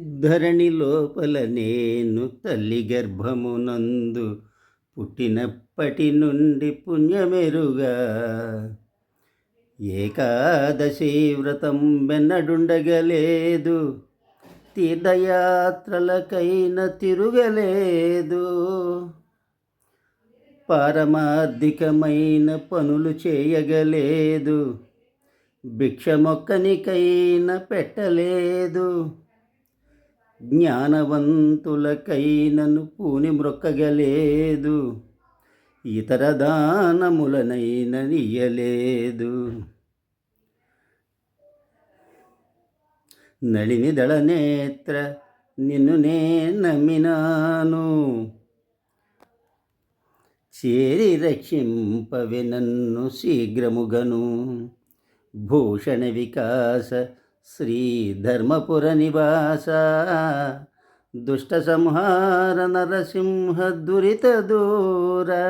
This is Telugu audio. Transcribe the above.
ధరణి లోపల నేను తల్లి గర్భమునందు పుట్టినప్పటి నుండి పుణ్యమెరుగా. ఏకాదశి వ్రతం బెన్నడుండగలేదు తీర్థయాత్రలకైన తిరుగలేదు. పారమార్థికమైన పనులు చేయగలేదు. భిక్ష మొక్కనికైన పెట్టలేదు. జ్ఞానవంతులకైనను పూని మ్రొక్కగలేదు ఇతర దానములనైన నీయలేదు నళిని దళనేత్ర నిన్ను నే నమ్మినాను చేరి రక్షింపవి నన్ను శీఘ్రముగను భూషణ వికాస శ్రీ ధర్మపుర నివాస దుష్ట సంహార నరసింహ దురిత దూరా.